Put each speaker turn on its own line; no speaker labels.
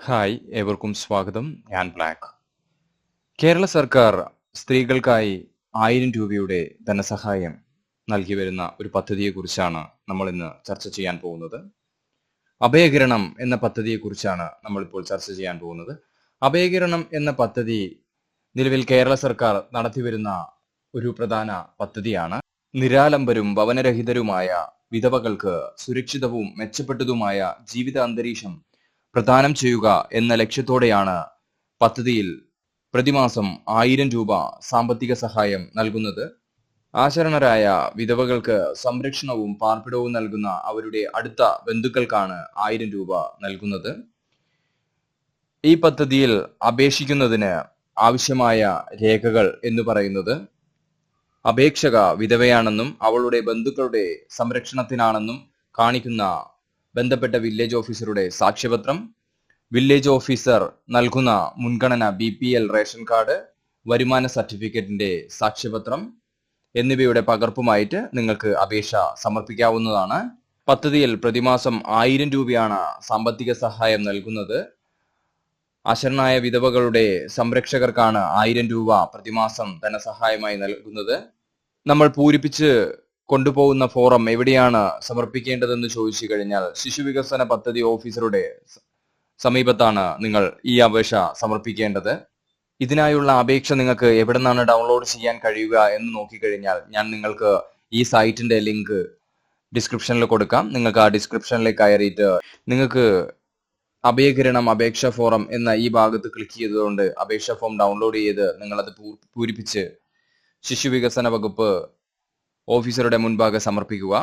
Hi ഏവർക്കും സ്വാഗതം. ഞാൻ ബ്ലാക്ക്. കേരള സർക്കാർ സ്ത്രീകൾക്കായി ആയിരം രൂപയുടെ ധനസഹായം നൽകി വരുന്ന ഒരു പദ്ധതിയെക്കുറിച്ചാണ് നമ്മൾ ഇന്ന് ചർച്ച ചെയ്യാൻ പോകുന്നത്. അഭയകിരണം എന്ന പദ്ധതിയെക്കുറിച്ചാണ് നമ്മളിപ്പോൾ ചർച്ച ചെയ്യാൻ പോകുന്നത്. അഭയകിരണം എന്ന പദ്ധതി നിലവിൽ കേരള സർക്കാർ നടത്തിവരുന്ന ഒരു പ്രധാന പദ്ധതിയാണ്. നിരാലംബരും ഭവനരഹിതരുമായ വിധവകൾക്ക് സുരക്ഷിതവും മെച്ചപ്പെട്ടതുമായ ജീവിത അന്തരീക്ഷം പ്രദാനം ചെയ്യുക എന്ന ലക്ഷ്യത്തോടെയാണ് പദ്ധതിയിൽ പ്രതിമാസം ആയിരം രൂപ സാമ്പത്തിക സഹായം നൽകുന്നത്. ആശരണരായ വിധവകൾക്ക് സംരക്ഷണവും പാർപ്പിടവും നൽകുന്ന അവരുടെ അടുത്ത ബന്ധുക്കൾക്കാണ് ആയിരം രൂപ നൽകുന്നത്. ഈ പദ്ധതിയിൽ അപേക്ഷിക്കുന്നതിന് ആവശ്യമായ രേഖകൾ എന്ന് പറയുന്നത് അപേക്ഷക വിധവയാണെന്നും അവളുടെ ബന്ധുക്കളുടെ സംരക്ഷണത്തിനാണെന്നും കാണിക്കുന്ന ബന്ധപ്പെട്ട വില്ലേജ് ഓഫീസറുടെ സാക്ഷ്യപത്രം. വില്ലേജ് ഓഫീസർ നൽകുന്ന മുൻഗണന B P L ration card വരുമാന സർട്ടിഫിക്കറ്റിന്റെ സാക്ഷ്യപത്രം എന്നിവയുടെ പകർപ്പുമായിട്ട് നിങ്ങൾക്ക് അപേക്ഷ സമർപ്പിക്കാവുന്നതാണ്. പദ്ധതിയിൽ പ്രതിമാസം ആയിരം രൂപയാണ് സാമ്പത്തിക സഹായം നൽകുന്നത്. അശരണായ വിധവകളുടെ സംരക്ഷകർക്കാണ് ആയിരം രൂപ പ്രതിമാസം ധനസഹായമായി നൽകുന്നത്. നമ്മൾ പൂരിപ്പിച്ച് കൊണ്ടുപോകുന്ന ഫോറം എവിടെയാണ് സമർപ്പിക്കേണ്ടതെന്ന് ചോദിച്ചു കഴിഞ്ഞാൽ ശിശു വികസന പദ്ധതി ഓഫീസറുടെ സമീപത്താണ് നിങ്ങൾ ഈ അപേക്ഷ സമർപ്പിക്കേണ്ടത്. ഇതിനായുള്ള അപേക്ഷ നിങ്ങൾക്ക് എവിടെ നിന്നാണ് ഡൗൺലോഡ് ചെയ്യാൻ കഴിയുക എന്ന് നോക്കിക്കഴിഞ്ഞാൽ ഞാൻ നിങ്ങൾക്ക് ഈ സൈറ്റിന്റെ ലിങ്ക് ഡിസ്ക്രിപ്ഷനിൽ കൊടുക്കാം. നിങ്ങൾക്ക് ആ ഡിസ്ക്രിപ്ഷനിലേക്ക് കയറിയിട്ട് നിങ്ങൾക്ക് അഭയകിരണം അപേക്ഷ ഫോറം എന്ന ഈ ഭാഗത്ത് ക്ലിക്ക് ചെയ്തതുകൊണ്ട് അപേക്ഷ ഫോം ഡൗൺലോഡ് ചെയ്ത് നിങ്ങളത് പൂരിപ്പിച്ച് ശിശു വികസന വകുപ്പ് ഓഫീസറുടെ മുൻപാകെ സമർപ്പിക്കുക.